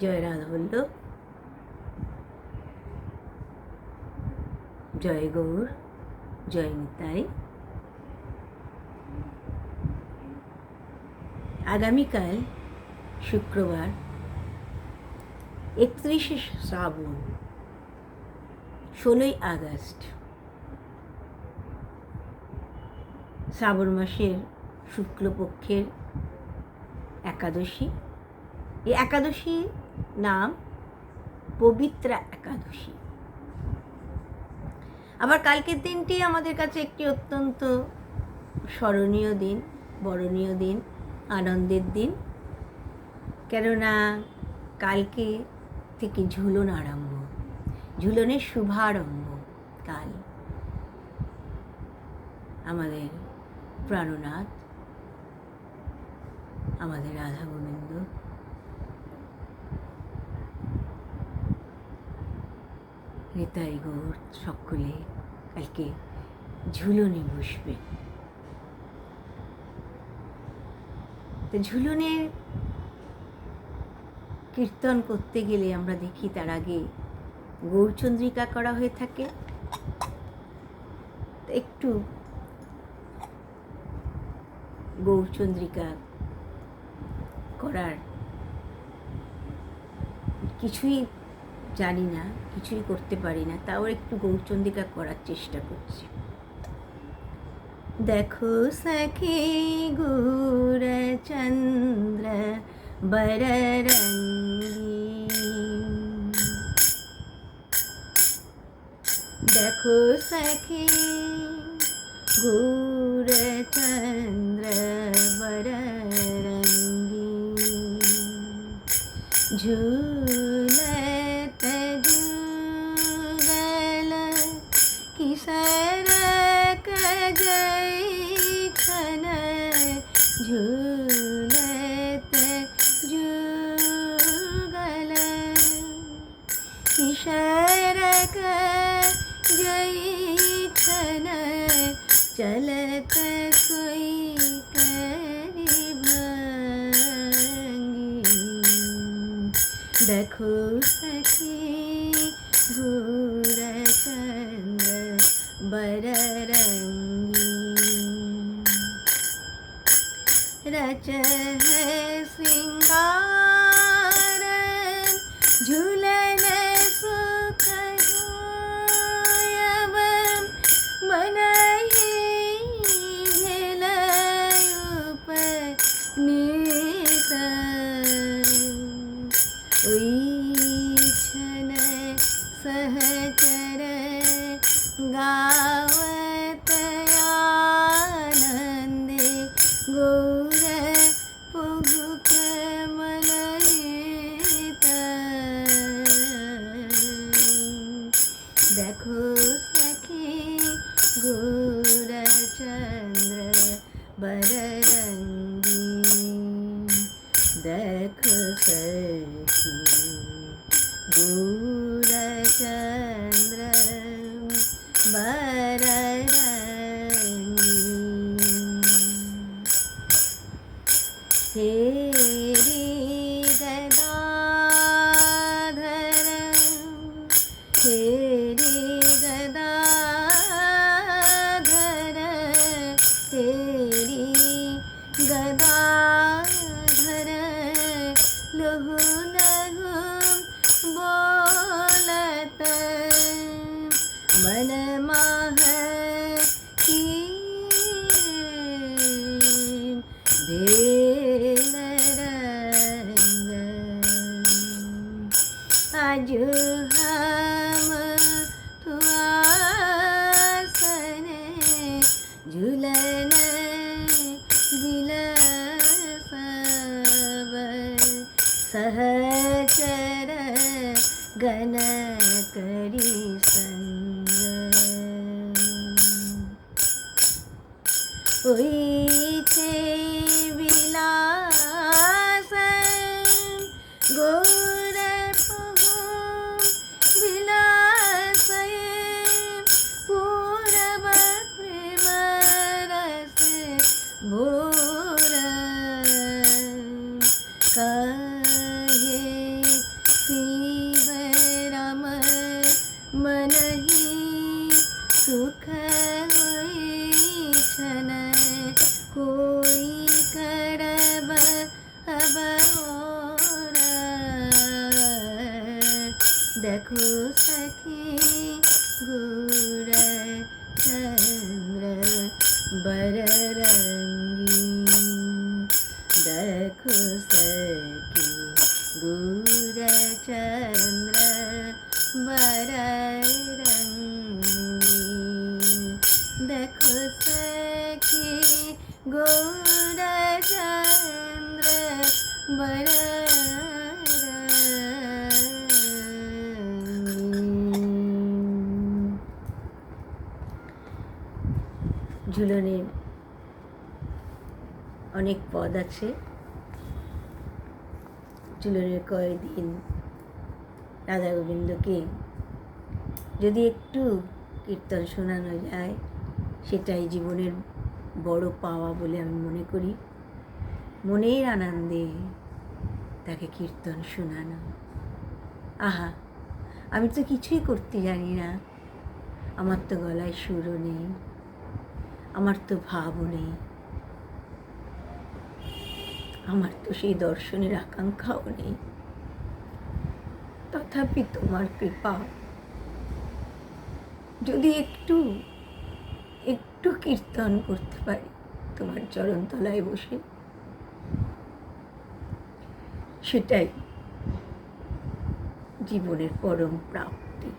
জয় রাধাবল্লভ জয় গৌর, জয় নিতাই। আগামীকাল শুক্রবার একত্রিশে শ্রাবণ, ষোলোই আগস্ট। শ্রাবণ মাসের শুক্লপক্ষের একাদশী। এই একাদশী নাম পবিত্রা একাদশী। আবার কালকের দিনটি আমাদের কাছে একটি অত্যন্ত স্মরণীয় দিন, বরণীয় দিন, আনন্দের দিন। কেননা কালকে থেকে ঝুলন আরম্ভ, ঝুলনের শুভারম্ভ কাল। আমাদের প্রাণনাথ, আমাদের রাধা নিতাই গৌর সকলে কালকে ঝুলনে বসবে। তো ঝুলনের কীর্তন করতে গেলে আমরা দেখি তার আগে গৌরচন্দ্রিকা করা হয়ে থাকে। একটু গৌরচন্দ্রিকা করার কিছুই জানি না, কিছুই করতে পারি না, তাও একটু গৌরচন্দিকা করার চেষ্টা করছি। দেখো সখে চন্দ্র বর দেখো সখে চন্দ্র বররঙ্গী ঝু जैठन चलत कोई करी भांगी देखो सखी घूर चंद्र बररंगी। रच গৌর বররঙ্গী দেখো সখী গুড় চন্দ্র বররঙ্গী ঝুলনের অনেক পদ আছে। ঝুলনের কয়েকদিন রাধা গোবিন্দকে যদি একটু কীর্তন শোনানো যায়, সেটাই জীবনের বড় পাওয়া বলে আমি মনে করি। মনের আনন্দে তাকে কীর্তন শোনানো। আহা, আমি তো কিছুই করতে জানি না। আমার তো গলায় সুরও নেই, আমার তো ভাবও নেই। আমার তো সেই দর্শনের আকাঙ্ক্ষাও নেই। তথাপি তোমার কৃপা। যদি একটু একটু কীর্তন করতে পারি তোমার চরণতলায় বসে। সেটাই জীবনের পরম প্রাপ্তি।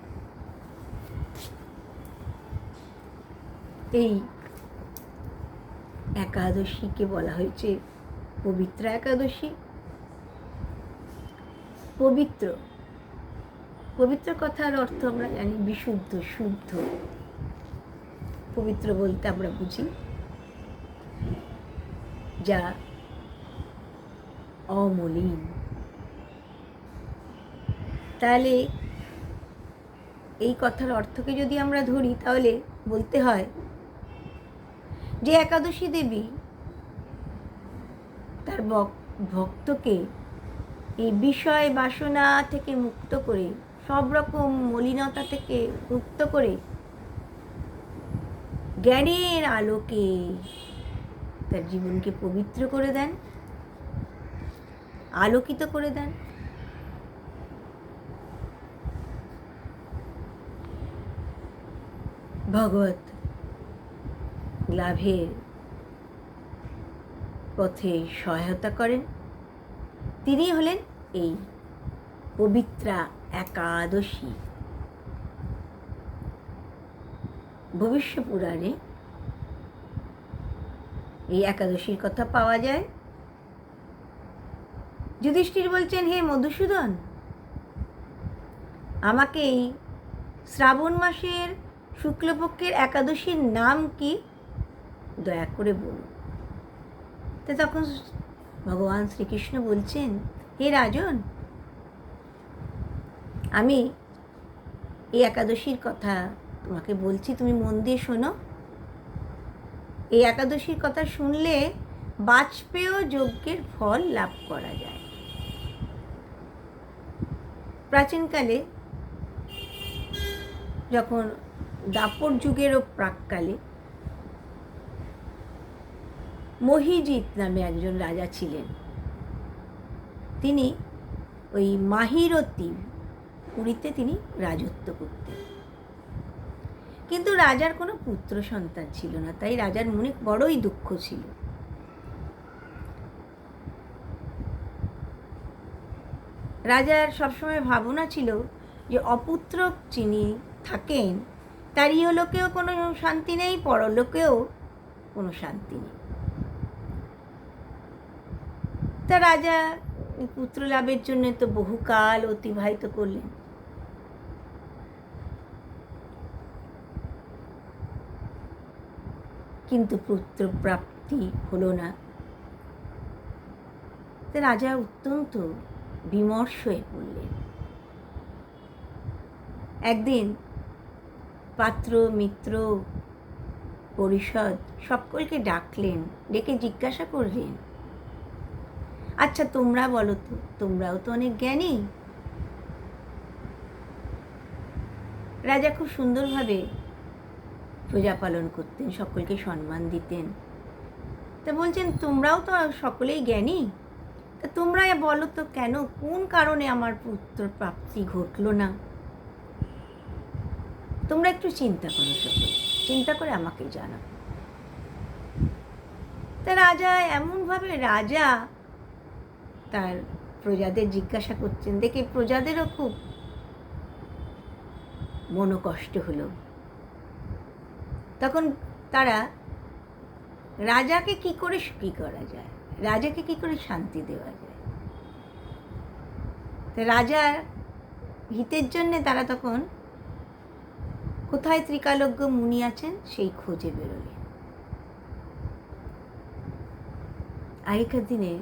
এই একাদশীকে বলা হয়েছে পবিত্র একাদশী। পবিত্র। পবিত্র কথার অর্থ আমরা জানি বিশুদ্ধ, শুদ্ধ। পবিত্র বলতে আমরা বুঝি যা অমলিন। তাহলে এই কথার অর্থকে যদি আমরা ধরি, তাহলে বলতে হয় যে একাদশী দেবী ভক্তকে এই বিষয় বাসনা থেকে মুক্ত করে, সব রকম মলিনতা থেকে মুক্ত করে জ্ঞানের আলোকে তার জীবনকে পবিত্র করে দেন, আলোকিত করে দেন। ভগবত লাভের পথে সহায়তা করেন। তিনি হলেন এই পবিত্রা একাদশী। ভবিষ্য পুরাণে এই একাদশীর কথা পাওয়া যায়। যুধিষ্ঠির বলছেন, হে মধুসূদন, আমাকে এই শ্রাবণ মাসের শুক্লপক্ষের একাদশীর নাম কি? দয়া করে বলুন। তো তখন ভগবান শ্রীকৃষ্ণ বলছেন, হে রাজন, আমি এই একাদশীর কথা তোমাকে বলছি, তুমি মন দিয়ে শোনো। এই একাদশীর কথা শুনলে বাজপেয় যজ্ঞের ফল লাভ করা যায়। প্রাচীনকালে যখন দাপর যুগেরও প্রাককালে মহিজিৎ নামে একজন রাজা ছিলেন। তিনি ওই মাহিরতি পুরীতে তিনি রাজত্ব করতেন। কিন্তু রাজার কোনো পুত্র সন্তান ছিল না, তাই রাজার মনে বড়ই দুঃখ ছিল। রাজার সবসময় ভাবনা ছিল যে অপুত্র যিনি থাকেন তার ইহলোকেও কোনো শান্তি নেই, পরলোকেও কোনো শান্তি নেই। তা রাজা পুত্র লাভের জন্য তো বহুকাল অতিবাহিত করলেন। কিন্তু পুত্র প্রাপ্তি হলো না। রাজা অত্যন্ত বিমর্ষ হয়ে পড়লেন। একদিন পাত্র, মিত্র, পরিষদ সকলকে ডাকলেন, ডেকে জিজ্ঞাসা করলেন আচ্ছা তোমরা বলো তো, তোমরাও তো অনেক জ্ঞানী। রাজা খুব সুন্দরভাবে প্রজা পালন করতেন, সকলকে সম্মান দিতেন। তা বলছেন, তোমরাও তো সকলেই জ্ঞানী? তা তোমরা বলো তো কেন, কোন কারণে আমার পুত্র প্রাপ্তি ঘটলো না? তোমরা একটু চিন্তা করো সকলে, চিন্তা করে আমাকে জানাও। তা রাজা, এমনভাবে রাজা তার প্রজাদের জিজ্ঞাসা করছেন, দেখে প্রজাদেরও খুব মনোকষ্ট হলো। তখন তারা, রাজাকে কি করে সুখী করা যায়? রাজাকে কি করে শান্তি দেওয়া যায়? রাজার হিতের জন্যে তারা তখন কোথায় ত্রিকালজ্ঞ মুনি আছেন সেই খোঁজে বেরোলেন। আগেকার দিনে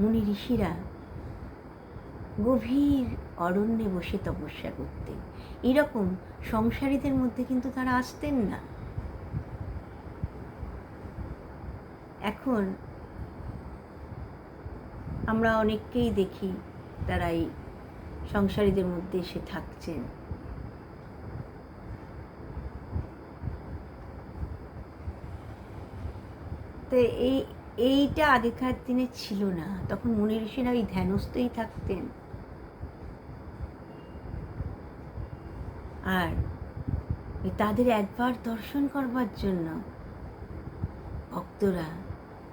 মুনি ঋষিরা গভীর অরণ্যে বসে তপস্যা করতেন। এরকম সংসারীদের মধ্যে কিন্তু তারা আসতেন না। এখন আমরা অনেককেই দেখি তারা এই সংসারীদের মধ্যে এসে থাকছেন। তো এই এইটা আগেকার দিনে ছিল না। তখন মুনি ঋষিরা ওই ধ্যানস্থই থাকতেন। আর তাদের একবার দর্শন করবার জন্য ভক্তরা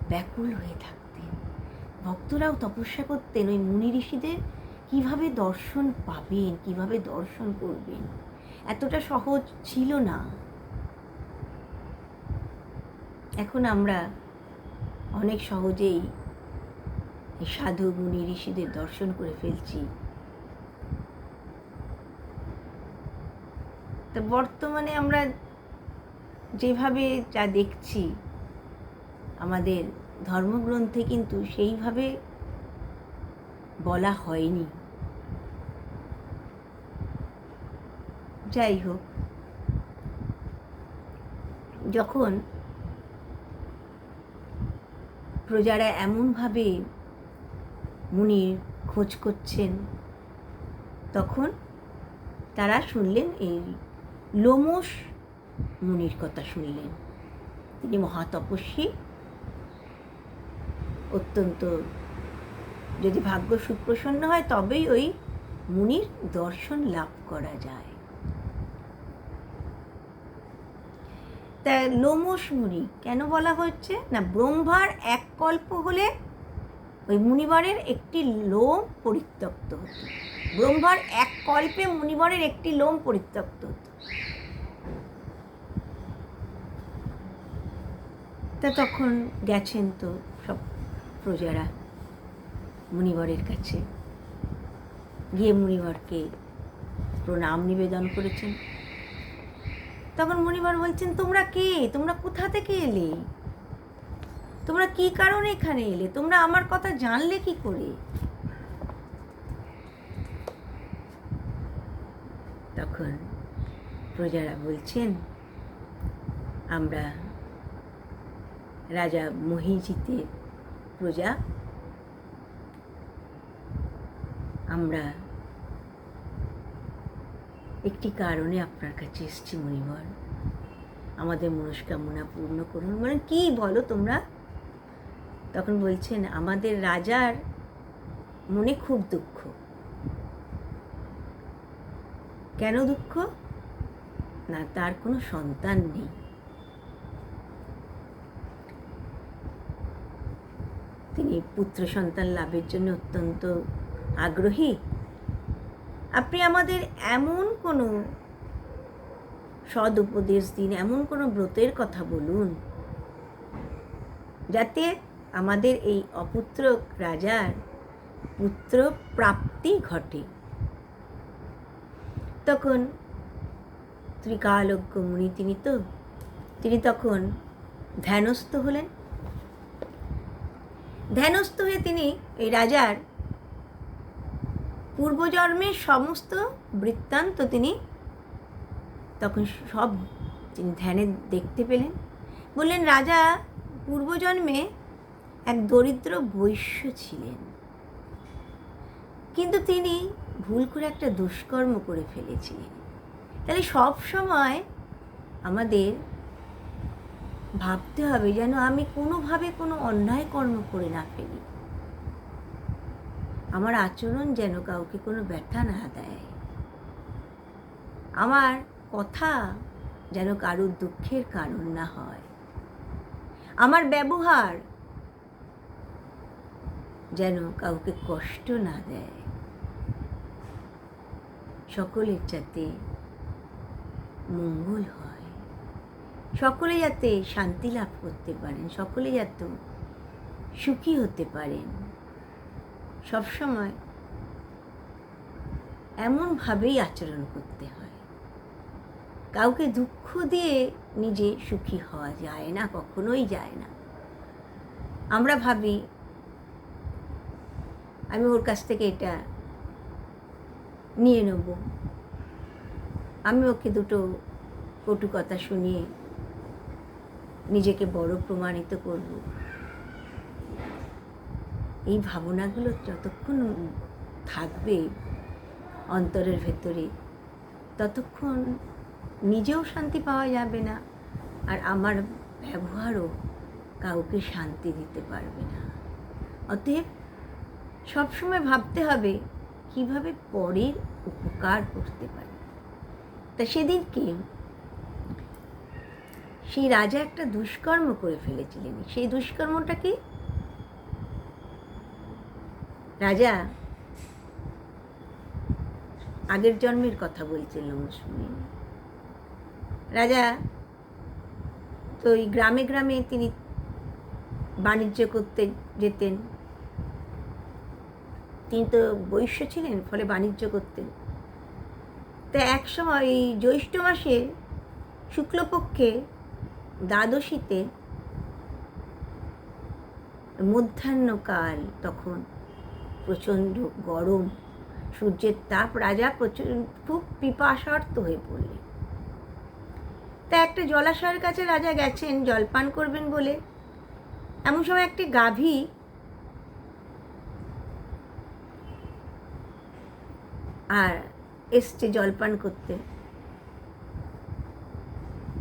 ব্যাকুল হয়ে থাকতেন। ভক্তরাও তপস্যা করতেন ওই মুনি ঋষিদের কীভাবে দর্শন পাবেন, কীভাবে দর্শন করবেন। এতটা সহজ ছিল না। এখন আমরা অনেক সহজেই সাধু মুনি ঋষিদের দর্শন করে ফেলছি। তো বর্তমানে আমরা যেভাবে যা দেখছি, আমাদের ধর্মগ্রন্থে কিন্তু সেইভাবে বলা হয়নি। যাই হোক, যখন প্রজারা এমনভাবে মুনির খোঁজ করছেন, তখন তারা শুনলেন এই লোমস মুনির কথা শুনলেন। তিনি মহাতপস্বী। অত্যন্ত, যদি ভাগ্য সুপ্রসন্ন হয়, তবেই ওই মুনির দর্শন লাভ করা যায়। তা লোমস মুনি কেন বলা হচ্ছে? না, ব্রহ্মার এক কল্প হলে ওই মুনিবরের একটি লোম পরিত্যক্ত হতো। ব্রহ্মার এক কল্পে মুনিবরের একটি লোম পরিত্যক্ত হতো। তা তখন গেছেন তো সব প্রজারা মুনিবরের কাছে। গিয়ে মুনিবরকে প্রণাম নিবেদন করেছেন। তখন মণিবার বলছেন, তোমরা কে? তোমরা কোথা থেকে এলে? তোমরা কি কারণে এখানে এলে? তোমরা আমার কথা জানলে কি করে? তখন প্রজারা বলছেন, আমরা রাজা মহিজিতের প্রজা। আমরা একটি কারণে আপনার কাছে এসছি মণিবর আমাদের মনস্কামনা পূর্ণ করুন। মানে কি বলো তোমরা? তখন বলছেন, আমাদের রাজার মনে খুব দুঃখ। কেন দুঃখ? না, তার কোনো সন্তান নেই। তিনি পুত্র সন্তান লাভের জন্য অত্যন্ত আগ্রহী। আপনি আমাদের এমন কোনো সদ উপদেশ দিন, এমন কোনো ব্রতের কথা বলুন যাতে আমাদের এই অপুত্র রাজার পুত্র প্রাপ্তি ঘটে। তখন ত্রিকালজ্ঞ মুনি তিনি তো, তিনি তখন ধ্যানস্থ হলেন। ধ্যানস্থ হয়ে তিনি এই রাজার পূর্বজন্মের সমস্ত বৃত্তান্ত তিনি তখন সব তিনি ধ্যানে দেখতে পেলেন। বললেন, রাজা, পূর্বজন্মে এক দরিদ্র বৈশ্য ছিলেন। কিন্তু তিনি ভুল করে একটা দুষ্কর্ম করে ফেলেছিলেন। তাহলে সব সময় আমাদের ভাবতে হবে যেন আমি কোনোভাবে কোনো অন্যায় কর্ম করে না ফেলি। আমার আচরণ যেন কাউকে কোনো ব্যথা না দেয়। আমার কথা যেন কারোর দুঃখের কারণ না হয়। আমার ব্যবহার যেন কাউকে কষ্ট না দেয়। সকলের যাতে মঙ্গল হয়। সকলে যাতে শান্তি লাভ করতে পারেন, সকলে যাতে সুখী হতে পারেন। সবসময় এমনভাবেই আচরণ করতে হয়। কাউকে দুঃখ দিয়ে নিজে সুখী হওয়া যায় না, কখনোই যায় না। আমরা ভাবি, আমি ওর কাছ থেকে এটা নিয়ে নেব। আমি ওকে দুটো কটু কথা শুনিয়ে নিজেকে বড় প্রমাণিত করব। এই ভাবনাগুলো যতক্ষণ থাকবে অন্তরের ভেতরে, ততক্ষণ নিজেও শান্তি পাওয়া যাবে না আর আমার ব্যবহারও কাউকে শান্তি দিতে পারবে না। অতএব সবসময় ভাবতে হবে কীভাবে পরের উপকার করতে পারি। তা সেদিনকে সেই রাজা একটা দুষ্কর্ম করে ফেলেছিলেন। সেই দুষ্কর্মটা কি? রাজা, আগের জন্মের কথা বলছিলাম শুনে। রাজা, তো ওই গ্রামে গ্রামে তিনি বাণিজ্য করতে যেতেন। তিনি তো বৈশ্য ছিলেন, ফলে বাণিজ্য করতেন। তা এক সময় এই জ্যৈষ্ঠ মাসে শুক্লপক্ষে দ্বাদশীতে মধ্যাহ্নকাল তখন প্রচণ্ড গরম, সূর্যের তাপ, রাজা প্রচুর খুব পিপাসার্থ হয়ে পড়লেন। তা একটা জলাশয়ের কাছে রাজা গেছেন, জলপান করবেন বলে। এমন সময় একটি গাভী আর এসছে জলপান করতে।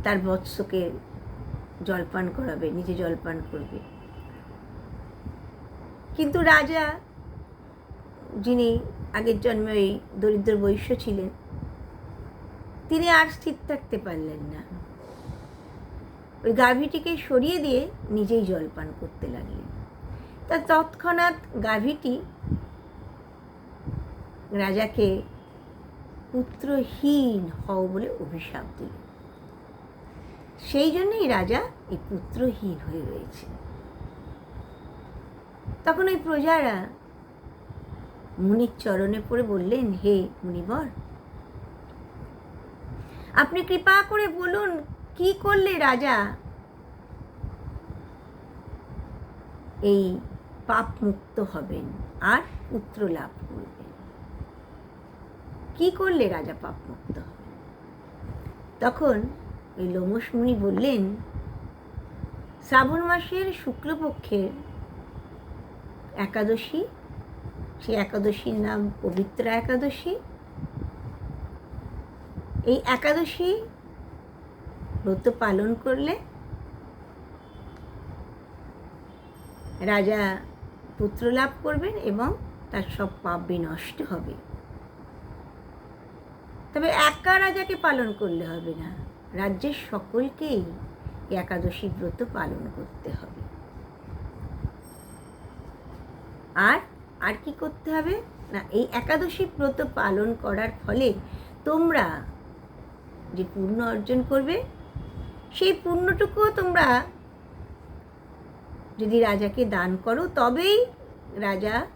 তার বৎসকে জলপান করাবে, নিজে জলপান করবে। কিন্তু রাজা যিনি আগের জন্মে ওই দরিদ্র বৈশ্য ছিলেন, তিনি আর স্থির থাকতে পারলেন না। ওই গাভীটিকে সরিয়ে দিয়ে নিজেই জলপান করতে লাগলেন। তা তৎক্ষণাৎ গাভীটি রাজাকে পুত্রহীন হও বলে অভিশাপ দিল সেই জন্যই রাজা এই পুত্রহীন হয়ে রয়েছে তখন ওই প্রজারা মুনির চরণে পড়ে বললেন, হে মুনিবর, আপনি কৃপা করে বলুন, কি করলে রাজা? এই পাপ মুক্ত হবেন আর পুত্র লাভ করবেন। কি করলে রাজা পাপ মুক্ত হবেন? তখন ওই লোমস মুনি বললেন, শ্রাবণ মাসের শুক্লপক্ষের একাদশী সেই একাদশীর নাম পবিত্রা একাদশী। এই একাদশী ব্রত পালন করলে রাজা পুত্র লাভ করবেন এবং তার সব পাপ বিনষ্ট হবে। তবে একা রাজাকে পালন করলে হবে না, রাজ্যের সকলকেই একাদশী ব্রত পালন করতে হবে। আর আর কি করতে হবে? না, এই একাদশী ব্রত পালন করার ফলে তোমরা যে পূর্ণ অর্জন করবে, সেই পূর্ণটুকুও তোমরা যদি রাজাকে দান করো, তবেই রাজা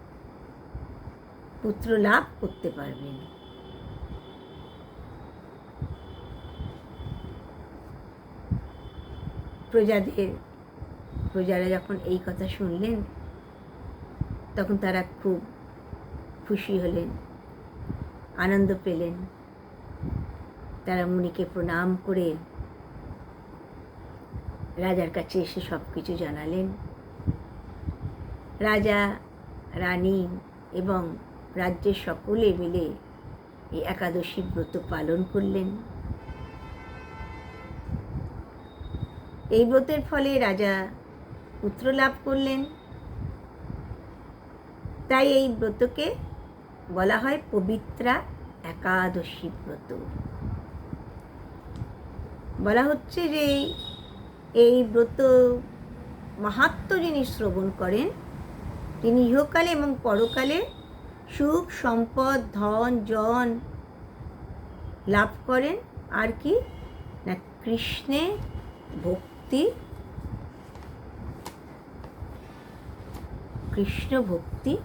পুত্র লাভ করতে পারবেন। প্রজাদের, প্রজারা যখন এই কথা শুনলেন তখন তারা খুব খুশি হলেন, আনন্দ পেলেন। তারা মুনিকে প্রণাম করে রাজার কাছে এসে সব কিছু জানালেন। রাজা, রানী এবং রাজ্যের সকলে মিলে এই একাদশী ব্রত পালন করলেন। এই ব্রতের ফলে রাজা পুত্র লাভ করলেন। তাই এই ব্রতকে বলা হয় পবিত্রা একাদশী ব্রত। বলা হচ্ছে যে এই- ব্রত মাহাত্ম যিনি শ্রবণ করেন, তিনি ইহকালে এবং পরকালে সুখ, সম্পদ, ধন, জন লাভ করেন। আর কি? না, কৃষ্ণে ভক্তি, কৃষ্ণ ভক্তি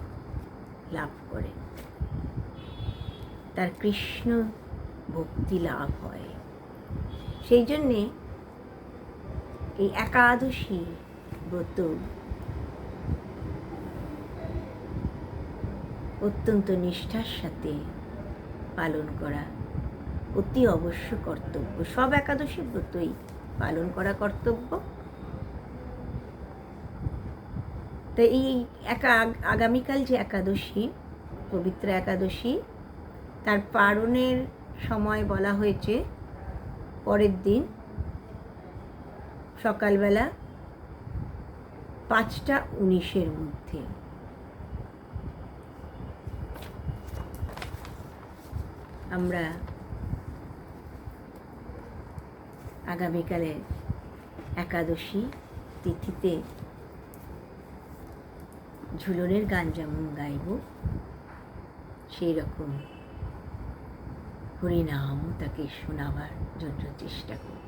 লাভ করে। তার কৃষ্ণ ভক্তি লাভ হয়। সেই জন্যে এই একাদশী ব্রত অত্যন্ত নিষ্ঠার সাথে পালন করা অতি অবশ্য কর্তব্য। সব একাদশী ব্রতই পালন করা কর্তব্য। তো এই একা আগামীকাল যে একাদশী, পবিত্র একাদশী, তার পারণের সময় বলা হয়েছে, পরের দিন, সকালবেলা পাঁচটা উনিশের মধ্যে। আমরা আগামীকালের একাদশী তিথিতে ঝুলনের গান যেমন গাইব সেই রকম হরিনামও তাকে শোনাবার জন্য চেষ্টা করব।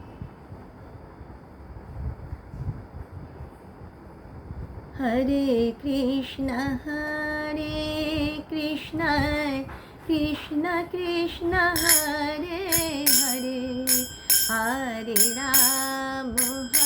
হরে কৃষ্ণ হরে কৃষ্ণ কৃষ্ণ কৃষ্ণ, হরে হরে হরে রাম, হরে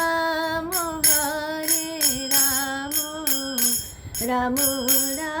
রাম